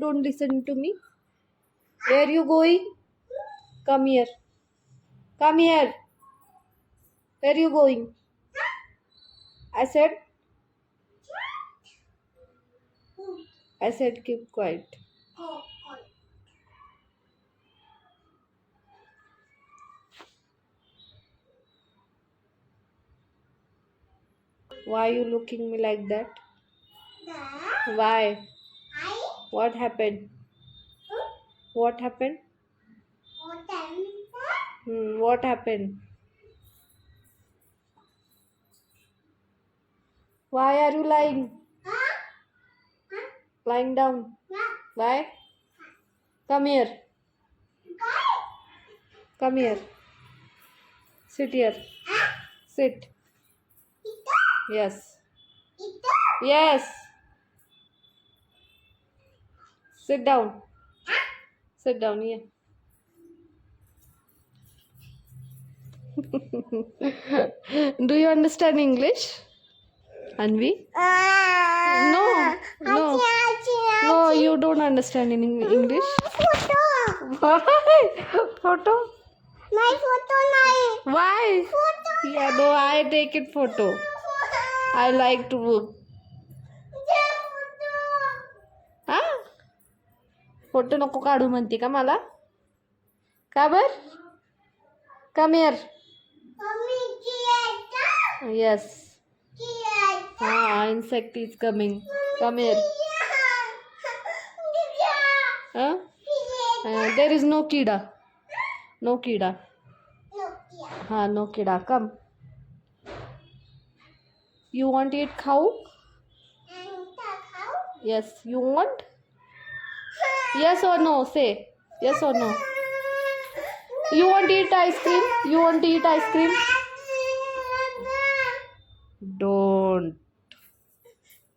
don't listen to me. Where are you going? Come here. Come here. Where are you going? I said i said keep quiet. Why are you looking me like that? Why what happened what happened What happened? Hmm, what happened? Why are you lying? Lying down. Why? Come here. Come here. Sit here. Sit. Yes. Yes. Sit down. Sit down here. Do you understand English? Anvi? No, no, no, you don't understand in Eng- English. Why? Photo? My photo nahi. Why? Photo. Yeah, no, I take it photo. I like to photo नको काढू म्हणते का मला? का बर? Come here yes हा insect is coming come here there is no किडा no किडा हा नो किडा कम यू वॉन्ट इट खाऊ yes you want yes or no say yes or no You want to eat ice cream? You want to eat ice cream? Don't.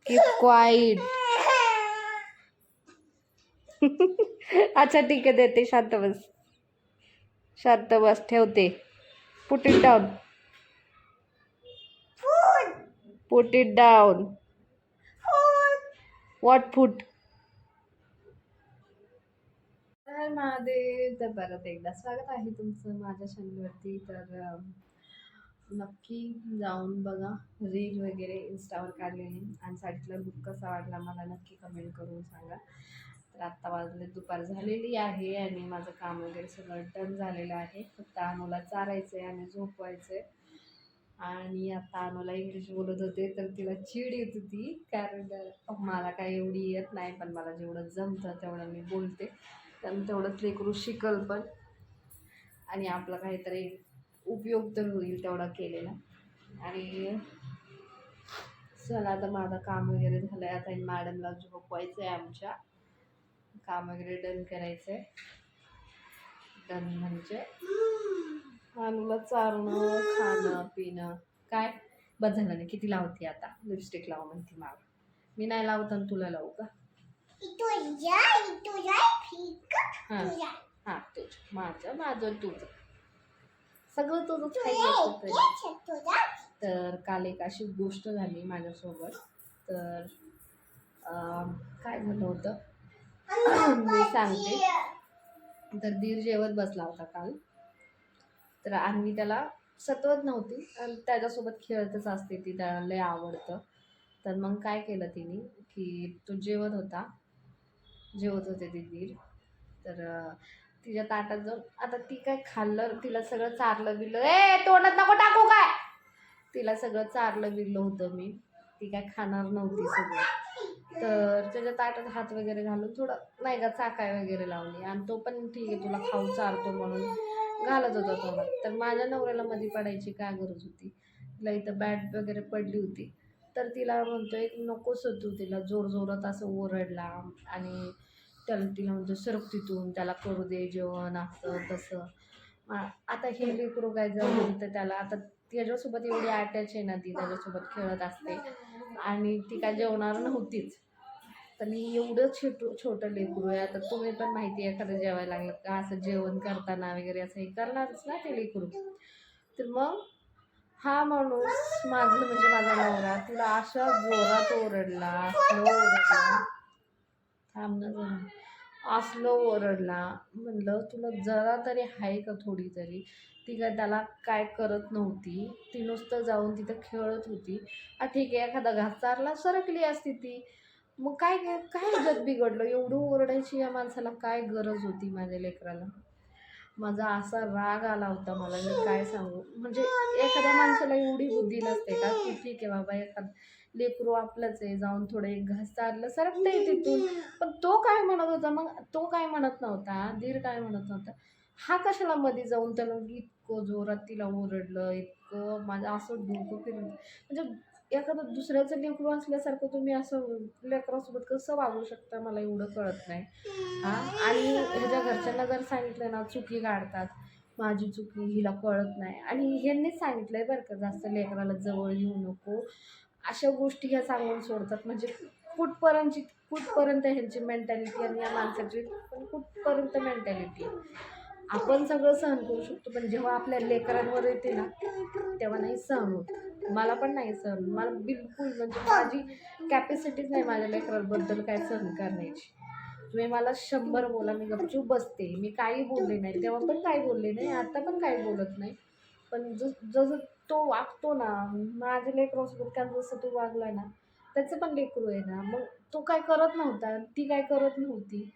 Keep quiet. अच्छा ठीक आहे देते शांत बस शांत बस ठेवते put it down put it down what food तर महादेव. तर परत एकदा स्वागत आहे तुमचं माझ्या चॅनलवरती. तर नक्की जाऊन बघा. रील वगैरे इन्स्टावर काढलेली आणि साडीतला लुक कसा वाटला मला नक्की कमेंट करून सांगा. तर आत्ता वाजले दुपार झालेली आहे आणि माझं काम वगैरे सगळं डन झालेलं आहे. फक्त अनुला चारायचं आहे आणि झोपवायचं आहे आणि आता अनुला इंग्लिश बोलत होते तर तिला चीड येत होती. कारण मला काय एवढी येत नाही पण मला जेवढं जमतं तेवढं मी बोलते. कारण तेवढंच लेकरू शिकल पण. आणि आपला काहीतरी उपयोग तर होईल तेवढा केलेला. आणि चला आता माझं काम वगैरे झालं आहे आता मॅडमला झोपवायचं आहे आमच्या. काम वगैरे डन करायचं आहे डन म्हणजे अनुला चारणं खाणं पिणं. काय? बस झालं नाही. किती लावते आता? लिपस्टिक लाव म्हणते मला. मी नाही लावत आणि तुला लावू का? हां. हां. तुझं. माझं माझं तुझं. सगळं तुझं तरी. काल एक अशी गोष्ट झाली माझ्यासोबत. तर काय झालं होतं? मी सांगते. तर दीर जेवत बसला होता काल. तर आणि त्याला सतवत नव्हती. आणि त्याच्यासोबत खेळतच असते ती त्याला लय आवडतं. तर मग काय केलं तिने की तो जेवत होता. जेवत होते ते दीर. तर तिच्या ताटात जाऊन आता ती काय खाल्लं तिला सगळं चारलं बिरलं. ए तोंडात नको टाकू काय? तिला सगळं चारलं बिरलं होतं मी. ती काय खाणार नव्हती सगळं. तर त्याच्या ताटात हात वगैरे घालून थोडं नाही का चाकाय वगैरे लावली. आणि तो पण ठीक आहे तुला खाऊ चारतो म्हणून घालत होता तोंडात. तर माझ्या नवऱ्याला मध्ये पडायची काय गरज होती? तिला इथं बॅट वगैरे पडली होती. तर तिला म्हणतोय नकोच होतो तिला जोर जोरात असं ओरडला आणि त्याला तिला म्हणतो सरक तिथून त्याला करू दे जेवण असं तसं. आता हे लेकरू काय जमलं तर त्याला. आता त्याच्यासोबत एवढी अटॅच आहे ना ती त्याच्यासोबत खेळत असते. आणि ती काय जेवणार नव्हतीच. तर मी एवढं छोटू छोटं लेकरू आहे. आता तुम्ही पण माहिती आहे एखादं जेवायला लागलं का असं जेवण करताना वगैरे असं हे करणारच ना ते लेकरू तर मग हा माणूस माझं म्हणजे माझा नवरा तुला अशा जोरात ओरडला ओरडला. थांब ना असलो ओरडला. म्हणलं तुला जरा तरी आहे का थोडी तरी ती काय त्याला काय करत नव्हती. ती नुसतं जाऊन तिथं खेळत होती. हा ठीक आहे एखादा घास चारला सरकली असती ती. मग काय काय काय जग बिघडलं? एवढं ओरडायची या माणसाला काय गरज होती माझ्या लेकराला? माझा असा राग आला होता मला मी काय सांगू? म्हणजे एखाद्या माणसाला एवढी बुद्धी नसते का की ठीक आहे बाबा एखाद लेकरू आपलंच आहे जाऊन थोडं एक घास चारलं सरकता तिथून. पण तो काय म्हणत होता? मग तो काय म्हणत नव्हता? धीर काय म्हणत नव्हता? हा कशाला मध्ये जाऊन त्याला इतकं जोरात तिला ओरडलं इतकं माझं असं डोकं फिरून म्हणजे एखादं दुसऱ्याचं लेकरू असल्यासारखं तुम्ही असं लेकरासोबत कसं वागू शकता मला एवढं कळत नाही. हां? आणि ह्याच्या घरच्यांना जर सांगितलं ना चुकी काढतात माझी चुकी हिला कळत नाही. आणि ह्यांनीच सांगितलं आहे बरं का जास्त लेकराला जवळ येऊ नको. अशा गोष्टी ह्या सांगून सोडतात. म्हणजे कुठपर्यंतची कुठपर्यंत ह्यांची मेंटॅलिटी आणि या माणसाची पण कुठपर्यंत मेंटॅलिटी आपण सगळं सहन करू शकतो पण जेव्हा आपल्या लेकरांवर येते ना तेव्हा नाही सहन होत. मला पण नाही सहन मला बिलकुल म्हणजे माझी कॅपॅसिटीच नाही माझ्या लेकरांबद्दल काय सहन करण्याची. तुम्ही मला शंभर बोला मी गपचूप बसते. मी काही बोलले नाही तेव्हा पण काही बोलले नाही आता पण काही बोलत नाही. पण जस जसं तो वागतो ना माझ्या लेकरासोबत का जसं तो वागला ना त्याचं पण लेकरू आहे ना मग तो काय करत नव्हता ती काय करत नव्हती.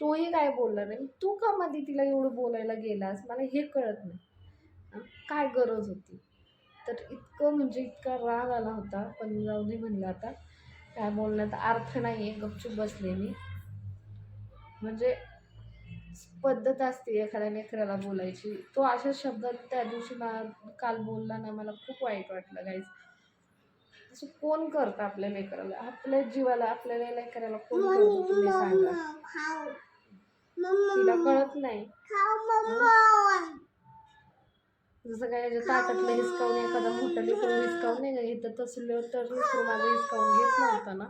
तोही काय बोलला नाही. तू का मध्ये तिला एवढं बोलायला गेलास? मला हे कळत नाही. काय गरज होती? तर इतकं म्हणजे इतका राग आला होता पण जाऊ दे म्हणलं आता. काय बोलण्यात अर्थ नाही आहे गपचूप बसले मी. म्हणजे पद्धत असते एखाद्या लेकराला बोलायची. तो अशा शब्दात त्या दिवशी मला काल बोलला ना मला खूप वाईट वाटलं गाईज असं कोण करतं आपल्या लेकराला? आपल्या जीवाला आपल्या लेकराला कोण करतं तुम्ही सांगा. तिला कळत नाही. जसं काय ताटातलं हिसकावून एखादा मोठं लेकरू हिसकावून नाही का घेतं तसलं तर लेकरू माझं हिसकावून घेत नव्हतं ना.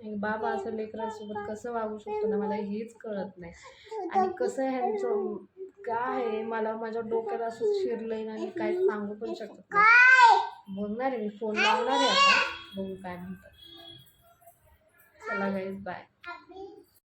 एक बाबा असं लेकरांसोबत कसं वागू शकतो ना मला हेच कळत नाही. आणि कसं ह्यांचं काय आहे मला माझ्या डोक्यात असं शिरलंय ना आणि काय सांगू पण शकत नाही. बोलणार आहे मी फोन लावणार आहे आता बघू काय म्हणतात. चला गाईज बाय